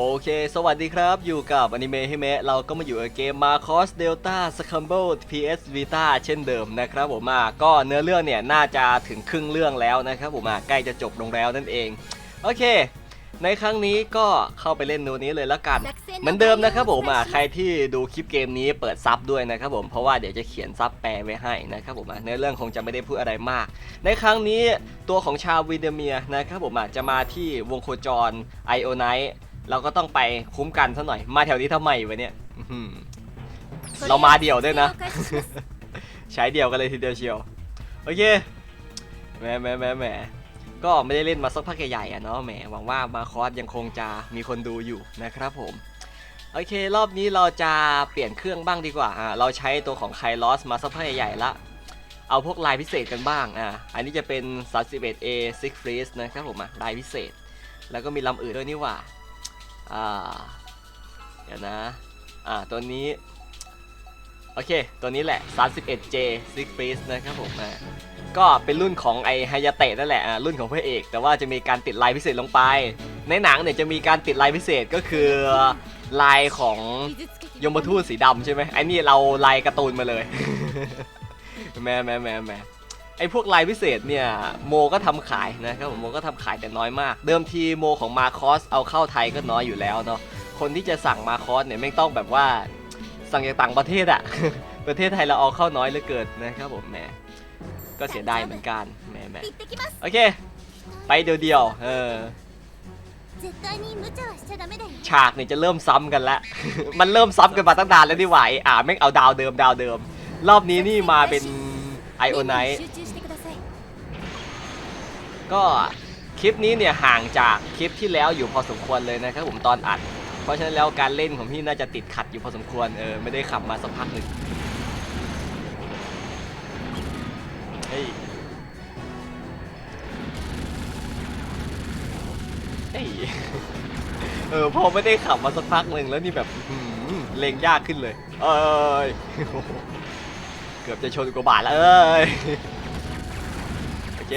โอเค สวัสดีครับ อยู่กับอนิเมะให้เมะ เราก็มาอยู่กับเกม Marcos Delta Scumble PS Vita เช่นเดิมนะครับผมอะก็เนื้อเรื่องเนี่ยน่าจะถึงครึ่งเรื่องแล้วนะครับผมอะใกล้จะจบลงแล้วนั่นเอง โอเค ในครั้งนี้ก็เข้าไปเล่นนูนี้เลยแล้วกัน เหมือนเดิมนะครับผมอะใครที่ดูคลิปเกมนี้เปิดซับด้วยนะครับผม เพราะว่าเดี๋ยวจะเขียนซับแปลไว้ให้นะครับผมอะเนื้อเรื่องคงจะไม่ได้พูดอะไรมาก ในครั้งนี้ตัวของชาววิเดเมียนะครับผมอะจะมาที่วงโคจรไอโอไนท์ เราก็ต้องไปคุ้มกันซะหน่อย มาแถวนี้ทำไมวะเนี่ยอื้อหือเรามาเดี่ยวด้วยนะ ใช้เดี่ยวกันเลยทีเดียวเชียว โอเคแหมแหมแหมแหมก็ไม่ได้เล่นมาสักพักใหญ่ๆอะเนาะแหมหวังว่ามาคอสยังคงจะมีคนดูอยู่นะครับผม โอเค รอบนี้เราจะเปลี่ยนเครื่องบ้างดีกว่าอะเราใช้ตัวของไคลอสมาสักพักใหญ่ๆละ เอาพวกลายพิเศษกันบ้างอะอันนี้จะเป็น 31A Six Freeze นะครับผมอะลายพิเศษ แล้วก็มีลำอื่นด้วยนี่หว่า อ่าเดี๋ยวนะ อ่า ตัวนี้ โอเค ตัวนี้แหละ 31J Six f r e e z นะครับผมอ่ก็เป็นรุ่นของไอไฮยาเตะนั่นแหละ อะรุ่นของพระเอก แต่ว่าจะมีการติดลายพิเศษลงไป ในหนังเนี่ยจะมีการติดลายพิเศษก็คือลายของยมทูตสีดำใช่ไหมไอ้นี่เราลายการ์ตูนมาเลย แม่แม่แม่แม่ ไอ้พวกลายพิเศษเนี่ยโมก็ทำขายนะครับผมโมก็ทำขายแต่น้อยมาก เดิมทีโมของมาคอสเอาเข้าไทยก็น้อยอยู่แล้วเนาะคนที่จะสั่งมาคอสเนี่ยไม่ต้องแบบว่าสั่งจากต่างประเทศอะประเทศไทยเราเอาเข้าน้อยเหลือเกินนะครับผมแหมก็เสียดายเหมือนกันแหมแหมโอเค ไปเดียวๆเออฉากเนี่ยจะเริ่มซ้ำกันแล้ว มันเริ่มซ้ำกันมาตั้งนานแล้วนี่หวอ่าแม่งเอาดาวเดิมดาวเดิม รอบนี้นี่มาเป็นไอโอไนท์ ก็คลิปนี้เนี่ยห่างจากคลิปที่แล้วอยู่พอสมควรเลยนะครับผมตอนอัด เพราะฉะนั้นแล้วการเล่นของพี่น่าจะติดขัดอยู่พอสมควรเออไม่ได้ขับมาสักพักหนึ่งเฮ้ยเฮ้ยเออพอไม่ได้ขับมาสักพักหนึ่งแล้วนี่แบบเลงยากขึ้นเลย เอ้ยเกือบจะชนกว่าบาทแล้วเอ้ยโอเค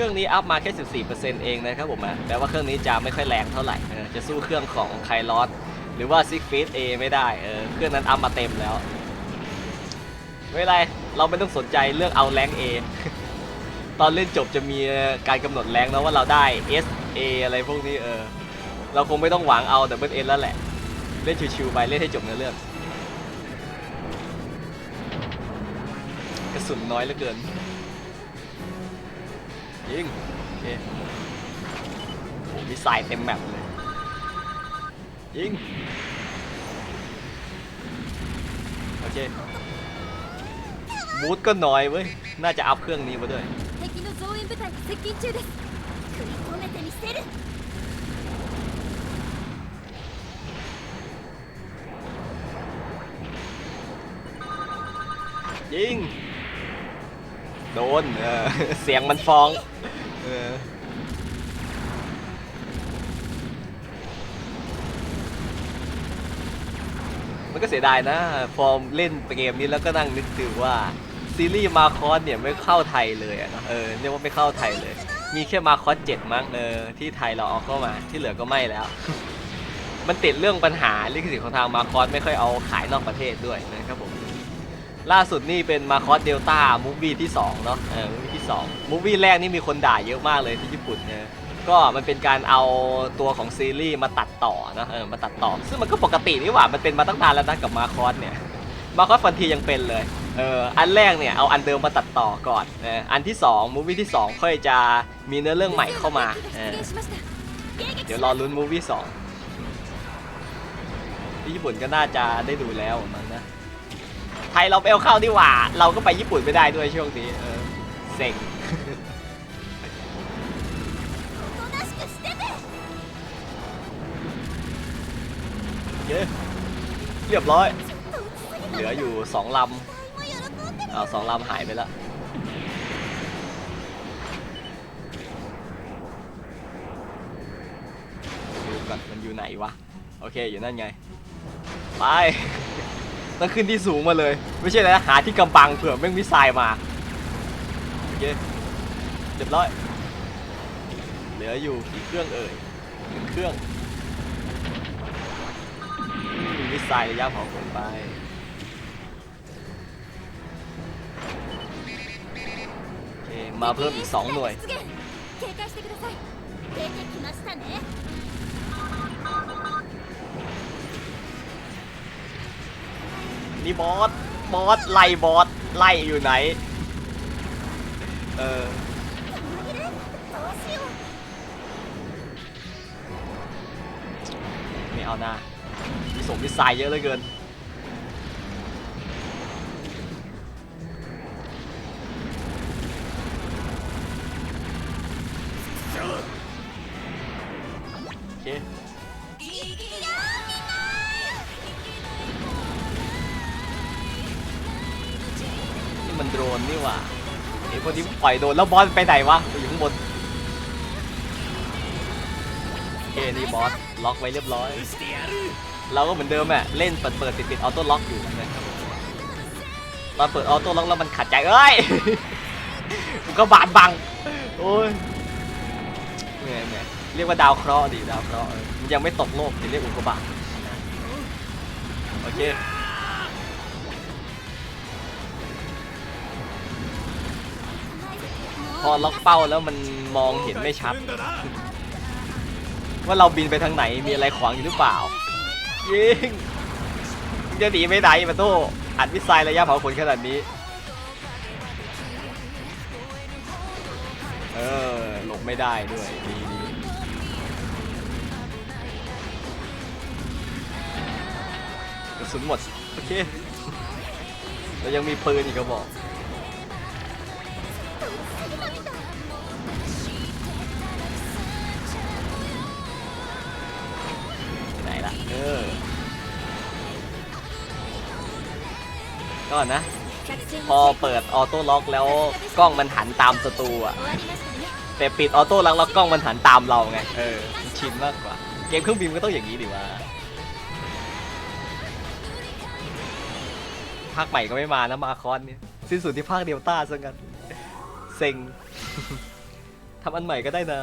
เครื่องนี้อัพมาแค่14%เองนะครับผมอะแปลว่าเครื่องนี้จะไม่ค่อยแรงเท่าไหร่จะสู้เครื่องของไคลอสหรือว่าซิกฟีดเอไม่ได้เออเครื่องนั้นอัพมาเต็มแล้วไม่เป็นไรเราไม่ต้องสนใจเรื่องเอาแรงเอตอนเล่นจบจะมีการกำหนดแรงนะว่าเราได้ S A อะไรพวกนี้เออเราคงไม่ต้องหวังเอาแต่เบิลเอแล้วแหละ เล่นชิวๆไปเล่นให้จบเนื้อเรื่องกระสุนน้อยเหลือเกิน ยิงโอเคโอ้มีสายเต็มแมปเลยยิงโอเคบูทก็น้อยเว้ยน่าจะอัพเครื่องนี้มาด้วยยิง โดนเออเสียงมันฟ้องเออมันก็เสียดายนะฟอร์มเล่นเกมนี้แล้วก็นั่งนึกถึงว่า ซีรีส์มาคอสเนี่ยไม่เข้าไทยเลยอะเนอะเออเรียกว่าไม่เข้าไทยเลย มีแค่มาคอสเจ็ดมั้งเออที่ไทยเราเอาเข้ามาที่เหลือก็ไม่แล้ว มันติดเรื่องปัญหาลิขสิทธิ์ของทางมาคอสไม่ค่อยเอาขายนอกประเทศด้วยนะครับผม ล่าสุดนี่เป็นมาคอสเดลต้ามูฟวี่ที่2เนาะเออมูฟวี่ที่2มูฟวี่แรกนี่มีคนด่าเยอะมากเลยที่ญี่ปุ่นเนี่ยก็มันเป็นการเอาตัวของซีรีส์มาตัดต่อนะเออมาตัดต่อ ซึ่งมันก็ปกตินี่หว่ามันเป็นมาตั้งนานแล้วนะกับมาคอสเนี่ยมาคอสฟันทียังเป็นเลยเอออันแรกเนี่ยเอาอันเดิมมาตัดต่อก่อนเอออันที่2มูฟวี่ที่ 2 ค่อยจะมีเนื้อเรื่องใหม่เข้ามาเออเดี๋ยวรอลุ้นมูฟวี่สองที่ญี่ปุ่นก็น่าจะได้ดูแล้วมันนะ ไทยเราไปเอาเข้าดีกว่า เราก็ไปญี่ปุ่นไม่ได้ด้วยช่วงนี้เออเซ็งเย้เรียบร้อย เหลืออยู่สองลำเอาสองลำหายไปแล้วดูก่นมันอยู่ไหนวะ โอเคอยู่นั่นไง ไป ต้องขึ้นที่สูงมาเลย ไม่ใช่นะหาที่กำบังเผื่อแม่งมิสไซล์มาโอเคเรียบร้อย เหลืออยู่กี่เครื่องเอ่ยหนึ่งเครื่องมิสไซล์ระยะเผาขนไปโอเคมาเพิ่มอีก 2 หน่วย นี่บอส บอส ไล่บอส ไล่อยู่ไหน เออไม่เอาหน้ามีสมมีสายเยอะเหลือเกิน ปล่อยโดนแล้วบอสไปไหนวะไปอยู่ข้างบนโอเคนี่บอสล็อกไว้เรียบร้อย เราก็เหมือนเดิมอะเล่นเปิดเปิดปิดปิดออโต้ล็อกอยู่นะครับตอนเปิดออโต้ล็อกแล้วมันขัดใจเอ้ยมันก็บาดบังโอ้ยเหนื่อยเหนื่อยเรียกว่าดาวเคราะห์ดิดาวเคราะห์มันยังไม่ตกโลกจะเรียกอุกกาบาตโอเค พอล็อกเป้าแล้วมันมองเห็นไม่ชัด ว่าเราบินไปทางไหนมีอะไรขวางอยู่หรือเปล่า ยิงจะหนีไปไหนมาโต้อัดมิสไซล์ระยะเผาขนขนาดนี้ เออหลบไม่ได้ด้วยดีดีกระสุนหมด โอเค เรายังมีปืนอีกกระบอก ก็นะ พอเปิดออโต้ล็อกแล้วกล้องมันหันตามศัตรูอะแต่ปิดออโต้ล็อกแล้วกล้องมันหันตามเราไง เออชินมากกว่า เกมเครื่องบินก็ต้องอย่างนี้ดิว่าภาคใหม่ก็ไม่มานะมาคอนเนี่ยสิ้นสุดที่ภาคเดลต้าซะงั้นเซ็งทำอันใหม่ก็ได้นะ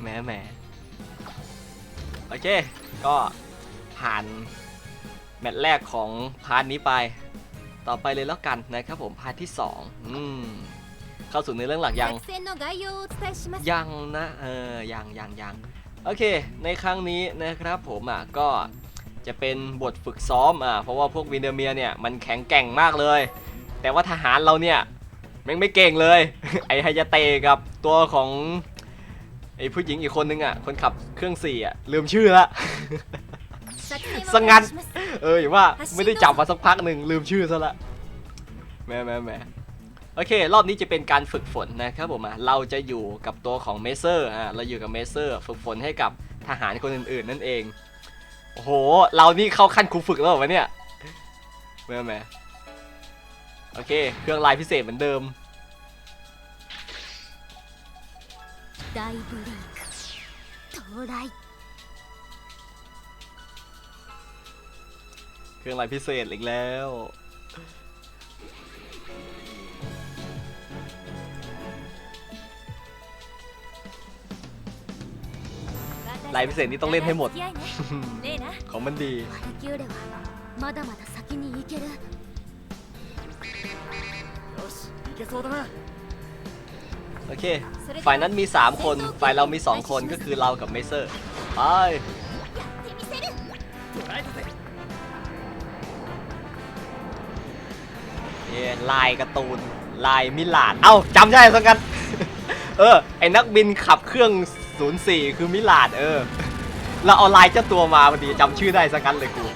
แหมแหมโอเค ก็ผ่าน แมตช์แรกของพาร์ทนี้ไป ต่อไปเลยแล้วกันนะครับผมพาร์ทที่ 2 อืมเข้าสู่ในเรื่องหลักยัง ยังนะเออยังยังยังโอเค ในครั้งนี้นะครับผมอะก็จะเป็นบทฝึกซ้อมอะเพราะว่าพวกวินเดอร์เมียเนี่ยมันแข็งแกร่งมากเลย แต่ว่าทหารเราเนี่ยแม่งไม่เก่งเลย ไอ้ไฮยาเตกับตัวของไอผู้หญิงอีกคนนึงอะคนขับเครื่องสี่อะลืมชื่อละ สงัดเอออย่าว่าไม่ได้จับมาสักพักหนึ่งลืมชื่อซะละแม่แม่แม่โอเค รอบนี้จะเป็นการฝึกฝนนะครับผมเราจะอยู่กับตัวของเมเซอร์อะเราอยู่กับเมเซอร์ ฝึกฝนให้กับทหารคนอื่นๆ นั่นเองโอ้โห เรานี่เข้าขั้นครูฝึกแล้วเหรอวะเนี่ยแม่แม่โอเค เครื่องลายพิเศษเหมือนเดิมได เครื่องรางพิเศษอีกแล้ว ลายพิเศษนี้ต้องเล่นให้หมด ของมันดี โอเค ฝ่ายนั้นมี 3 คน ฝ่ายเรามี 2 คนก็คือเรากับเมเซอร์ ไป ลายการ์ตูน ลายมิลาน เอ้าจำได้สักกัน เออ ไอ้นักบินขับเครื่อง 04 คือมิลานเออ เราเอาลายเจ้าตัวมาพอดีจำชื่อได้สักกันเลยกู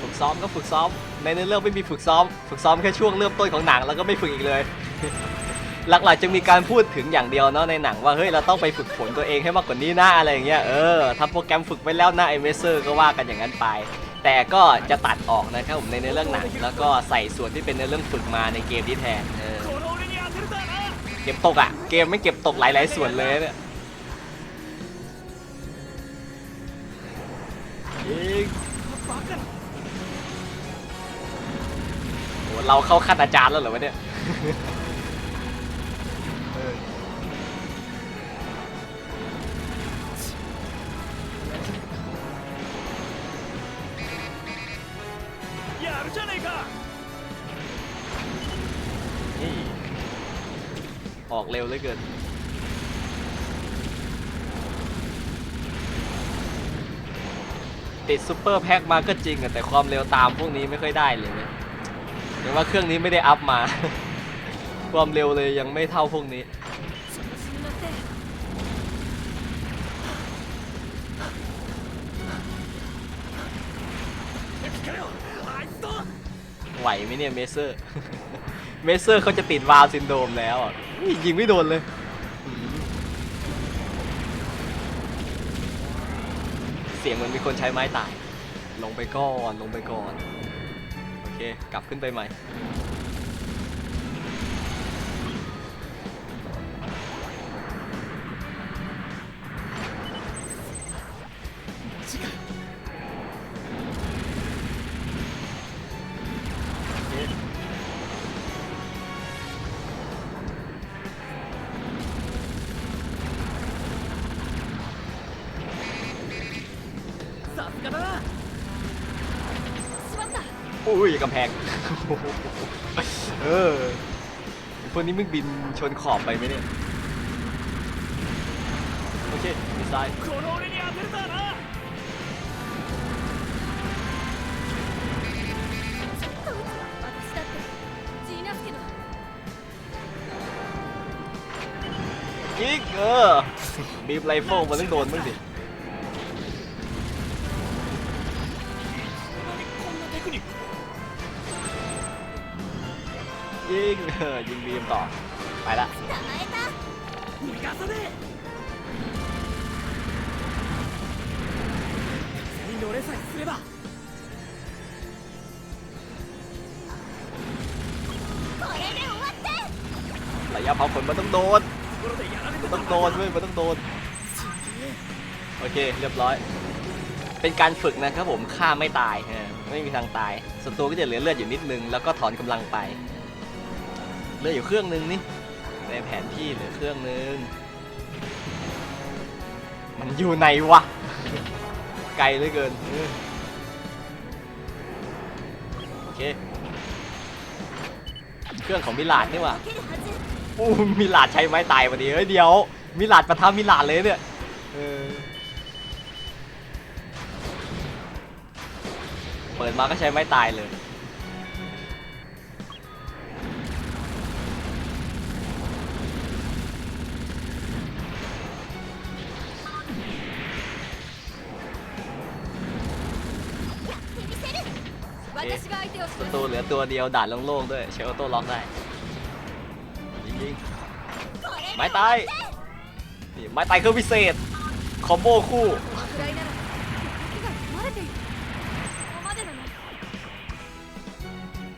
ฝึกซ้อมก็ฝึกซ้อม ในเรื่องไม่มีฝึกซ้อม ฝึกซ้อมแค่ช่วงเริ่มต้นของหนังแล้วก็ไม่ฝึกอีกเลย หลักๆจะมีการพูดถึงอย่างเดียวเนาะในหนังว่าเฮ้ยเราต้องไปฝึกฝนตัวเองให้มากกว่านี้นะอะไรอย่างเงี้ยเออทำโปรแกรมฝึกไปแล้วนะไอเมเซอร์ก็ว่ากันอย่างนั้นไป แต่ก็จะตัดออกนะครับผมในเรื่องหนังแล้วก็ใส่ส่วนที่เป็นในเรื่องฝึกมาในเกมที่แทนเออเก็บตกอะเกมไม่เก็บตกหลาย ๆ ส่วนเลยเนี่ยเราเข้าขั้นอาจารย์แล้วเหรอวะเนี่ย ออกเร็วเหลือเกินติดซูเปอร์แพ็คมาก็จริงอะแต่ความเร็วตามพวกนี้ไม่ค่อยได้เลยเนี่ยเห็นว่าเครื่องนี้ไม่ได้อัพมา ความเร็วเลยยังไม่เท่าพวกนี้ ไหวไหมเนี่ยเมเซอร์ เมเซอร์เขาจะติดวาวซินโดรมแล้วอะยิงไม่โดนเลยเสียงเหมือนมีคนใช้ไม้ตาย ลงไปก่อน ลงไปก่อน โอเค กลับขึ้นไปใหม่ กันนะอุ้ยกำแพง เออพวกนี้มึงบินชนขอบไปไหมเนี่ย โอเคดีไซน์ยิกเออบีบไรโฟมมันต้องโดนมึงดิ ยิงยิงบีมต่อ ไปละระยะเผาขนมันต้องโดนมันต้องโดนเว้ยมันต้องโดน โอเค เรียบร้อย เป็นการฝึกนะครับผมฆ่าไม่ตายไม่มีทางตายศัตรูก็จะเหลือเลือดอยู่นิดนึง แล้วก็ถอนกำลังไป เหลืออยู่เครื่องนึงนี่ในแผนที่เหลือเครื่องนึง มันอยู่ไหนวะ ไกลเหลือเกินโอเค เครื่องของมิลาดนี่วะอู้มิลาดใช้ไม้ตายพอดีเฮ้ยเดี๋ยว มิลาดประทับมิลาดเลยเนี่ยเปิดมาก็ใช้ไม้ตายเลย 私が相手をし ศั ます ตรูเหลือตัวเดียวด่านโล่งๆด้วย เชลโต้ล็อกได้ยิงยิง これ ไม้ตายนี่ไม้ตายเครื่องพิเศษ คอมโบคู่ このくらいなら敵が読まれているここまでなの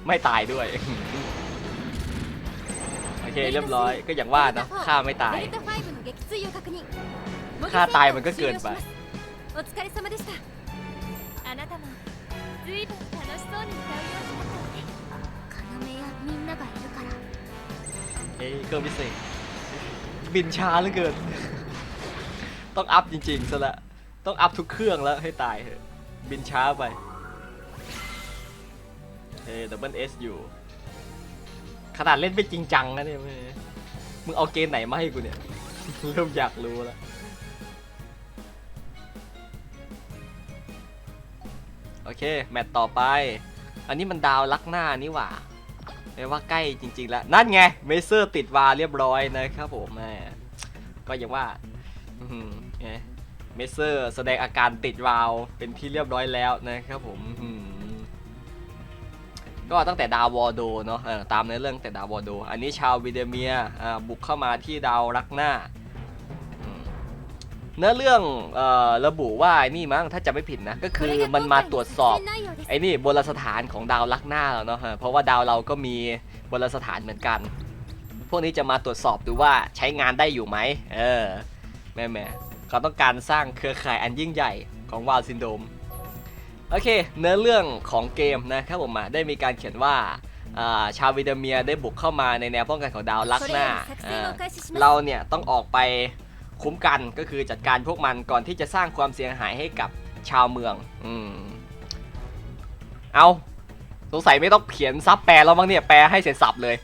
ไม่ตายด้วย โอเคเรียบร้อยก็อย่างว่าเนอะฆ่าไม่ตาย デルタ5の撃墜を確認ฆ่าตายมันก็เกินไป お疲れ様でしたあなたもずい ようになったのね要やみんながいるから เอ้ยเครื่องพิเศษ บินช้าเหลือเกิน ต้องอัพจริงๆซะละต้องอัพทุกเครื่องแล้วให้ตายเถอะบินช้าไปเอ้ดับเบิลเอสอยู่ ขนาดเล่นไม่จริงจังนะเนี่ยมึงมึงเอาเกณฑ์ไหนมาให้กูเนี่ย เริ่มอยากรู้แล้ว โอเค แมตต์ต่อไป อันนี้มันดาวลักหน้านี่หว่าแปลว่าใกล้จริง ๆ แล้ว นั่นไง เมเซอร์ติดวาเรียบร้อยนะครับผมแหมก็อย่างว่าไงเมเซอร์แสดงอาการติดวาลเป็นที่เรียบร้อยแล้วนะครับผมก็ตั้งแต่ดาววอร์โดเนาะตามในเรื่องแต่ดาววอร์โด อันนี้ชาววิเดเมียบุกเข้ามาที่ดาวรักหน้า เนื้อเรื่องอระบุว่าไอ้นี่มั้งถ้าจำไม่ผิดนะ ก็คือมันมาตรวจสอบไอ้นี่โบราณสถานของดาวลักหน้าเราเนาะเพราะว่าดาวเราก็มีโบราณสถานเหมือนกัน พวกนี้จะมาตรวจสอบดูว่าใช้งานได้อยู่ไหมเออแม่แม่เขาต้องการสร้างเครือข่ายอันยิ่งใหญ่ของวาลซินโดมโอเค เนื้อเรื่องของเกมนะครับผมได้มีการเขียนว่าชาววิเดเมียได้บุกเข้ามาในแนวป้องกันของดาวลักหน้า เราเนี่ยต้องออกไป คุ้มกันก็คือจัดการพวกมันก่อนที่จะสร้างความเสียหายให้กับชาวเมือง อืม เอาสงสัยไม่ต้องเขียนซับแปลแล้วมั้งเนี่ยแปลให้เสร็จสับเลย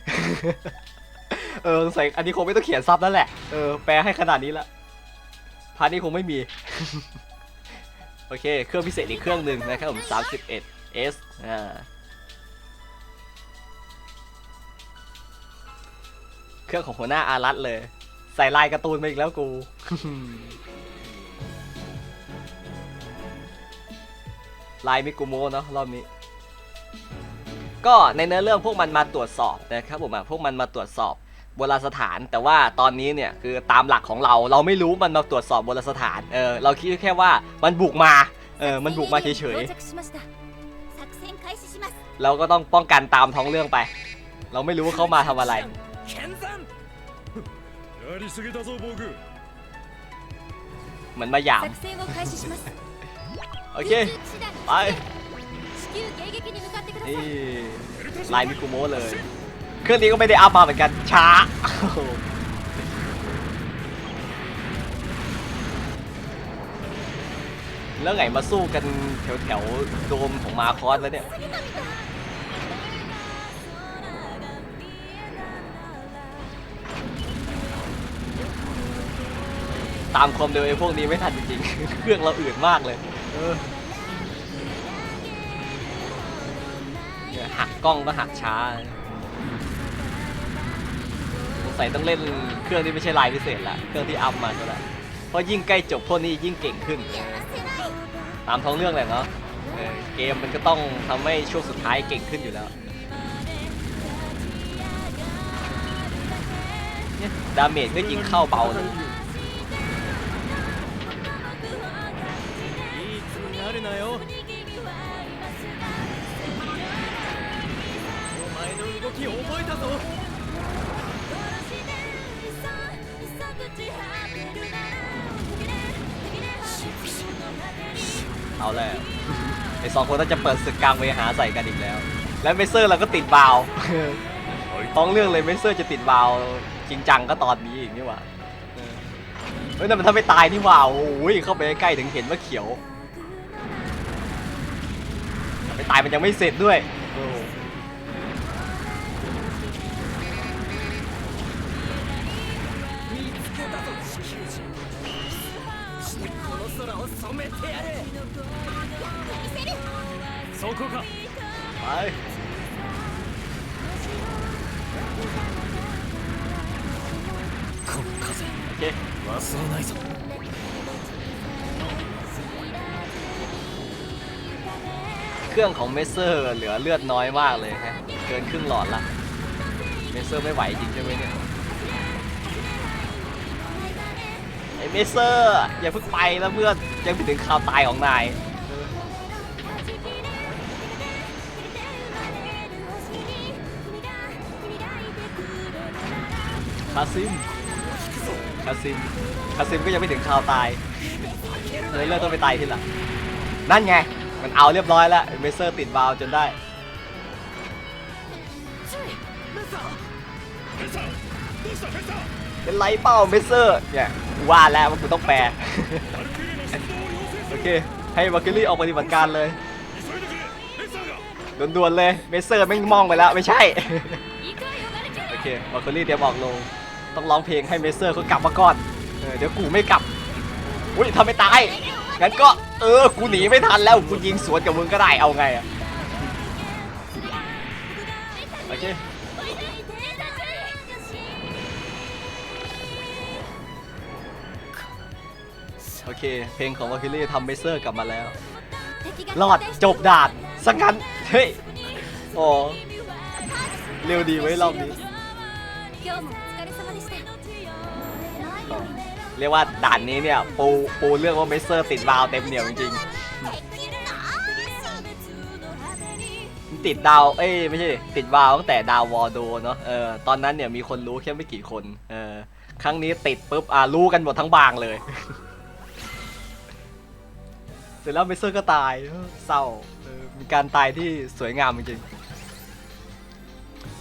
เออสงสัยอันนี้คงไม่ต้องเขียนซับแล้วแหละ เออแปลให้ขนาดนี้ละพาร์ทนี้คงไม่มี โอเค เครื่องพิเศษอีกเครื่องหนึ่งนะครับผม31 S อ่าเครื่องของหัวหน้าอารัตเลย ใส่ลายการ์ตูนมาอีกแล้วกู ลายมิกุโมเนาะรอบนี้ ก็ในเนื้อเรื่องพวกมันมาตรวจสอบนะครับผมพวกมันมาตรวจสอบโบราณสถาน แต่ว่าตอนนี้เนี่ยคือตามหลักของเราเราไม่รู้มันมาตรวจสอบโบราณสถานเออเราคิดแค่ว่ามันบุกมาเออมันบุกมาเฉยๆเราก็ต้องป้องกันตามท้องเรื่องไป เราไม่รู้ว่าเขามาทำอะไร やりすぎたぞ防具 เหมือนมาหยาม 作戦を開始します โอเค 空中騎士団 ไป 地球迎撃に向かってくださ นี่ い ลายมิกุโมะเลย เครื่องนี้ก็ไม่ได้อัพมาเหมือนกัน ช้า แล้วไงมาสู้กันแถวแถวๆโดมของมาคอสแล้วเนี่ย ตามความเร็วไอ้พวกนี้ไม่ทันจริงๆ เครื่องเราอืดมากเลยเออเนี่ยหักกล้องก็หักช้าสงสัยต้องเล่นเครื่องที่ไม่ใช่ลายพิเศษละเครื่องที่อัพมาก็แล้วเพราะยิ่งใกล้จบพวกนี้ยิ่งเก่งขึ้น ตามท้องเรื่องแหละเนาะเออเกมมันก็ต้องทำให้ช่วงสุดท้ายเก่งขึ้นอยู่แล้วเนี่ยดาเมจก็ยิงเข้าเบาเลย なるなよお前の動きを覚えたぞ เอาแล้ว ไอสองคนน่าจะเปิดศึกกลางเวหาใส่กันอีกแล้ว และเมเซอร์เราก็ติดบาว ท้องเรื่องเลยเมเซอร์จะติดบาวจริงจังก็ตอนนี้อีกนี่หว่าเออเฮ้ยแต่มันถ้าไม่ตายนี่หว่าโอ้ยเข้าไปใกล้ๆถึงเห็นว่าเขียวแ ต่ไม่ตายมันยังไม่เสร็จด้วยโอ้ 見つけたぞ地球人してこの空を染めてやるそこか ไป この風 โอเค 忘れないぞ เครื่องของเมเซอร์เหลือเลือดน้อยมากเลยฮะเกินครึ่งหลอดละเมเซอร์ไม่ไหวจริงใช่ไหมเนี่ยไอเมเซอร์อย่าเพิ่งไปแล้วเพื่อนยังไม่ถึงข่าวตายของนายออคาซิมคาซิมคาซิมก็ยังไม่ถึงข่าวตายเลยเลือกต้องไปตายทีหลังนั่นไงันเอาเรียบร้อยแล้วเมเซอร์ติดวาวจนได้เป็นไรเปล่าเมเซอร์เนี่ยว่าแล้วว่ากูต้องแปลโอเค ให้วากิลี่ออกปฏิบัติการเลยด่วนๆเลยเมเซอร์ไม่มองไปแล้วไม่ใช่โอเควากิลี่เดี๋ยวบอกลงต้องร้องเพลงให้เมเซอร์เขากลับมาก่อนเเดี๋ยวกูไม่กลับอุ้ยทำไม่ตายงั้นก็ เออ กูหนีไม่ทันแล้ว กูยิงสวนกับมึงก็ได้ เอาไงอะโอเคโอเค เพลงของวาคิลี่ทำเมเซอร์กลับมาแล้ว รอดจบด่านสักงั้น เฮ้ยโอ้เร็วดีไว้รอบนี้ เรียกว่าด่านนี้เนี่ยปูปูเรื่องว่าเมเซอร์ติดวาวเต็มเหนียวจริงๆติดดาว เอ้ยไม่ใช่ติดวาวตั้งแต่ดาววอร์โดเนาะเออตอนนั้นเนี่ยมีคนรู้แค่ไม่กี่คนเออครั้งนี้ติดปุ๊บอ่ารู้กันหมดทั้งบางเลย เสร็จแล้วเมเซอร์ก็ตายเศร้าเออมีการตายที่สวยงามจริง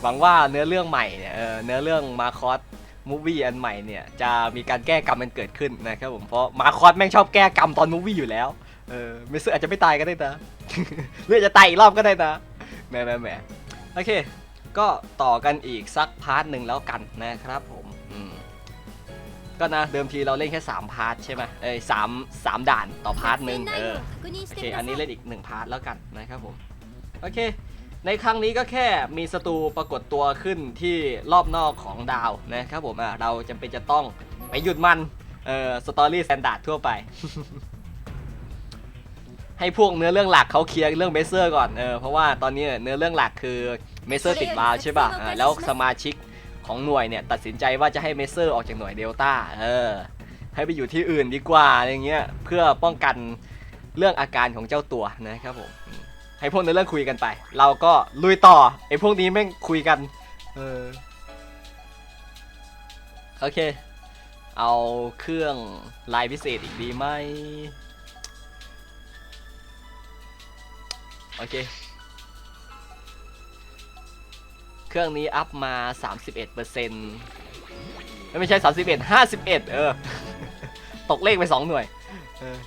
หวังว่าเนื้อเรื่องใหม่เนี่ยเออเนื้อเรื่องมาคอส มูวี่อันใหม่เนี่ย จะมีการแก้กรรมมันเกิดขึ้นนะครับผมเพราะมาคอสแม่งชอบแก้กรรมตอนมูวี่อยู่แล้วเออเมสเซอร์อาจจะไม่ตายก็ได้นะหรืออาจจะตายอีกรอบก็ได้นะแหมแหมแหมโอเค ก็ต่อกันอีกสักพาร์ทหนึ่งแล้วกันนะครับผมก็นะเดิมทีเราเล่นแค่ 3 พาร์ทใช่ไหมเอ้สามสามด่านต่อพาร์ทหนึ่งเออโอเคอันนี้เล่นอีก 1 พาร์ทแล้วกันนะครับผม โอเค ในครั้งนี้ก็แค่มีศัตรูปรากฏตัวขึ้นที่รอบนอกของดาวนะครับผมอะเราจำเป็นจะต้องไปหยุดมันเอ่อสตอรี่สแตนดาร์ดทั่วไป ให้พวกเนื้อเรื่องหลักเขาเคลียร์เรื่องเมเซอร์ก่อนเออเพราะว่าตอนนี้เนื้อเรื่องหลักคือเมเซอร์ติดวาล์วใช่ป่ะอ่าแล้วสมาชิกของหน่วยเนี่ยตัดสินใจว่าจะให้เมเซอร์ออกจากหน่วยเดลต้าเออให้ไปอยู่ที่อื่นดีกว่าอะไรเงี้ยเพื่อป้องกันเรื่องอาการของเจ้าตัวนะครับผมอืม ให้พวกนื้อเรื่องคุยกันไป เราก็ลุยต่อไอ้พวกนี้แม่งคุยกัน เออโอเค เอาเครื่องลายพิเศษอีกดีไหมโอเค เครื่องนี้อัพมา 31%ไม่ใช่ 31 51 เออ ตกเลขไป 2 หน่วยออ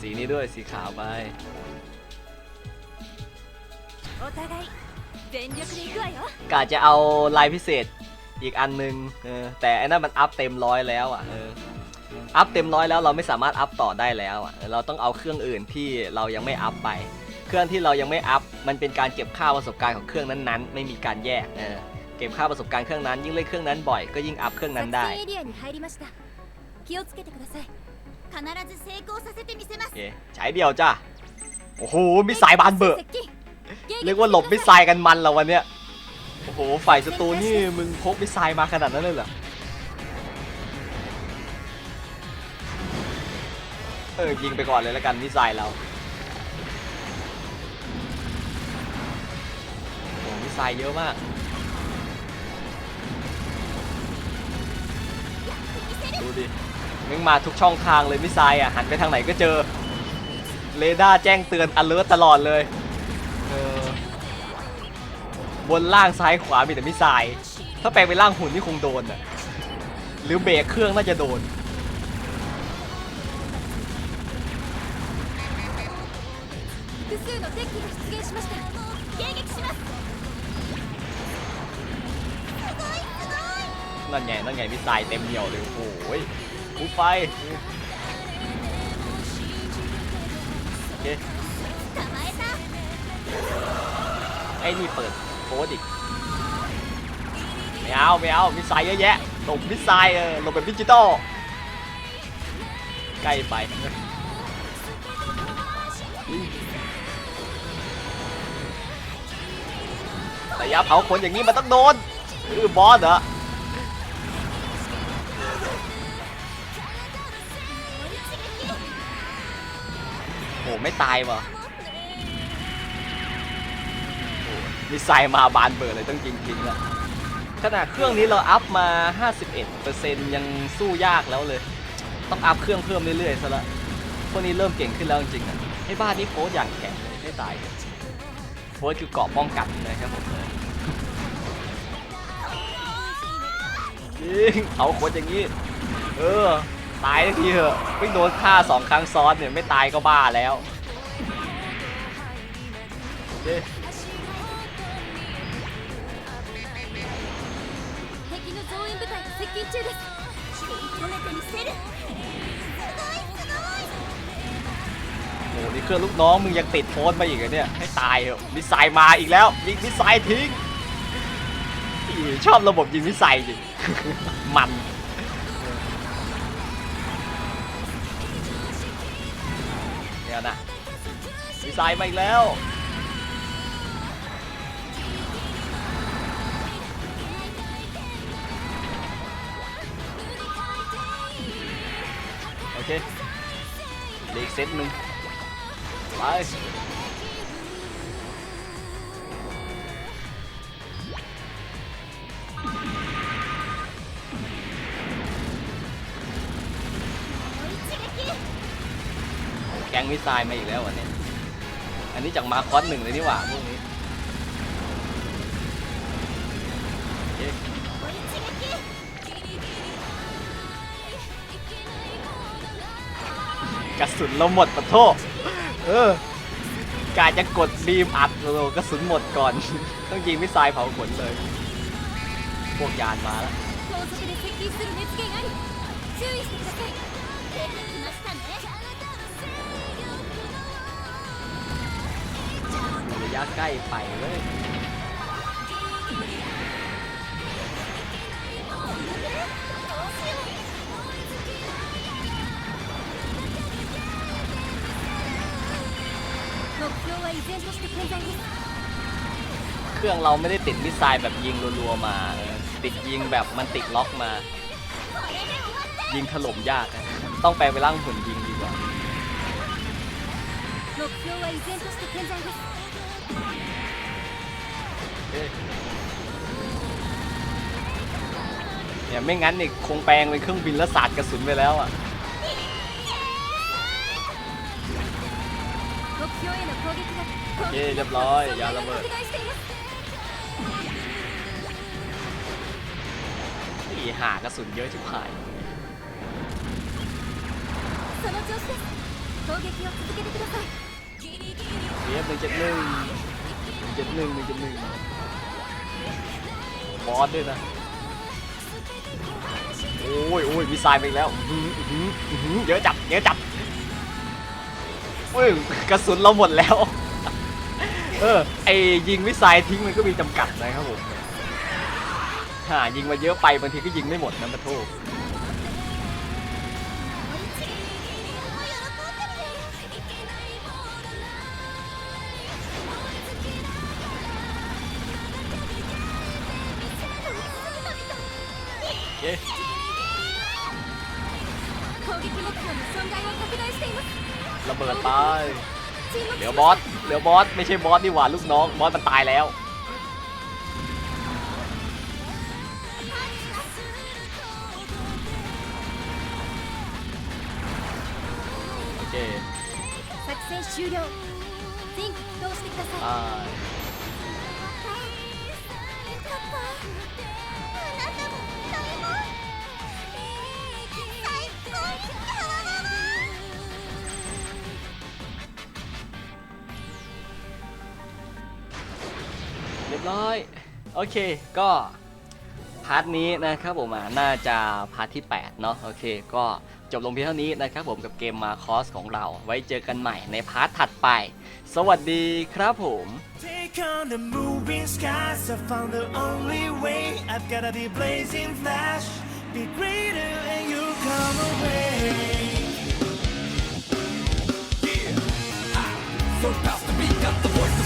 สีนี้ด้วยสีขาวไป กะจะเอาลายพิเศษอีกอันนึงเออแต่อันนั้นมันอัพเต็มร้อยแล้วอะเอออัพเต็มร้อยแล้วเราไม่สามารถอัพต่อได้แล้วอะเราต้องเอาเครื่องอื่นที่เรายังไม่อัพไป เครื่องที่เรายังไม่อัพมันเป็นการเก็บค่าประสบการณ์ของเครื่องนั้นๆ ไม่มีการแยกเออเก็บค่าประสบการณ์เครื่องนั้นยิ่งเล่นเครื่องนั้นบ่อยก็ยิ่งอัพเครื่องนั้นได้ใช้เดียวจ้าโอ้โหมีสายบานเบอร์ เรียกว่าหลบมิสไซล์กันมันแล้ววันเนี้ยโอ้โหฝ่ายศัตรูนี่มึงพกมิสไซล์มาขนาดนั้นเลยเหรอเออยิงไปก่อนเลยแล้วกันมิสไซล์เราโอ้โหมิสไซล์เยอะมากดูดิมึงมาทุกช่องทางเลยมิสไซล์อะหันไปทางไหนก็เจอเรดาร์แจ้งเตือน alert ตลอดเลย บนล่างซ้ายขวามีแต่มิสไซล์ถ้าแปลงเป็นร่างหุ่นนี่คงโดนอะหรือเบรกเครื่องน่าจะโดน นั่นไง นั่นไงมิสไซล์เต็มเหนียวเลย โอ้ยคูไฟโอเคไอ้นี่เปิด โค้ดอีกไม่เอาไม่เอามิสไซล์เยอะแยะหลบมิสไซล์เออหลบแบบดิจิตอลใกล้ไประยะเผาขนอย่างนี้มันต้องโดนเออบอสเหรอโอ้ไม่ตายวะ มีไซน์มาบานเบิดเลยต้องจริงทิ้งละขนาดเครื่องนี้เราอัพมา 51%ยังสู้ยากแล้วเลย ต้องอัพเครื่องเพิ่มเรื่อยๆซะละพวกนี้เริ่มเก่งขึ้นแล้วจริงๆอะให้บ้านนี้โค้ดอย่างแข็งเลยให้ตายโค้ดคือเกาะป้องกันนะครับผมยิงเอาโค้ดอย่างนี้ เออ ตายทีเถอะไม่โดนฆ่าสองครั้งซ้อนเนี่ยไม่ตายก็บ้าแล้วโอเค 中です食い止めてみせるすごいすごい โอ้โหนี่เครื่องลูกน้องมึงยังติดโฟนมาอีกเหรอเนี่ย ให้ตายเถอะมิสไซล์มาอีกแล้ว ยิงมิสไซล์ทิ้งอีชอบระบบยิงมิสไซล์จริง มันเนี่ยนะมิสไซล์มาอีกแล้ว เคเหลืออีกเซตหนึ่งไปแกงมิสไซล์มาอีกแล้ววันนี้ อันนี้จากมาคอสหนึ่งเลยนี่หว่าพวกนี้ กระสุนเราหมดปะโทษเออการจะกดบีมอัดโลกระสุนหมดก่อน ต้องยิงมิสไซล์เผาขนเลย พวกยานมาแล้วระยะใกล้ไปเลย เครื่องเราไม่ได้ติดมิสไซล์แบบยิงรัวๆมา ติดยิงแบบมันติดล็อกมา ยิงถล่มยากนะต้องแปลงไปร่างหุ่นยิงดีกว่าเนี่ยไม่งั้นเนี่ยคงแปลงเป็นเครื่องบินและสาดกระสุนไปแล้วอะ โอเคเรียบร้อยยาระเบิดนี่หากระสุนเยอะชิบหายเรียบหนึ่งเจ็ดหนึ่งเจ็ดหนึ่งหนึ่งเจ็ดหนึ่งบอสด้วยนะ โอ้ยโอ้ยมีทรายไปแล้วเยอะจับเยอะจับ อ้ยกระสุนเราหมดแล้ว เออไอยิงวิสัยทิ้งมันก็มีจำกัดนะครับผมหายิงมาเยอะไปบางทีก็ยิงไม่หมดนะมาโทษ บอสเหลือบอสไม่ใช่บอสนี่หว่าลูกน้องบอสมันตายแล้วโอเคはい ร้อย โอเค ก็พาร์ทนี้นะครับผมน่าจะพาร์ทที่ 8 เนาะโอเค ก็จบลงเพียงเท่านี้นะครับผมกับเกมมาคอสของเรา ไว้เจอกันใหม่ในพาร์ทถัดไป สวัสดีครับผม Take on the moving skies I found the only way I've gotta be blazing flash Be greater and you come away Yeah, I so past the beat got the voice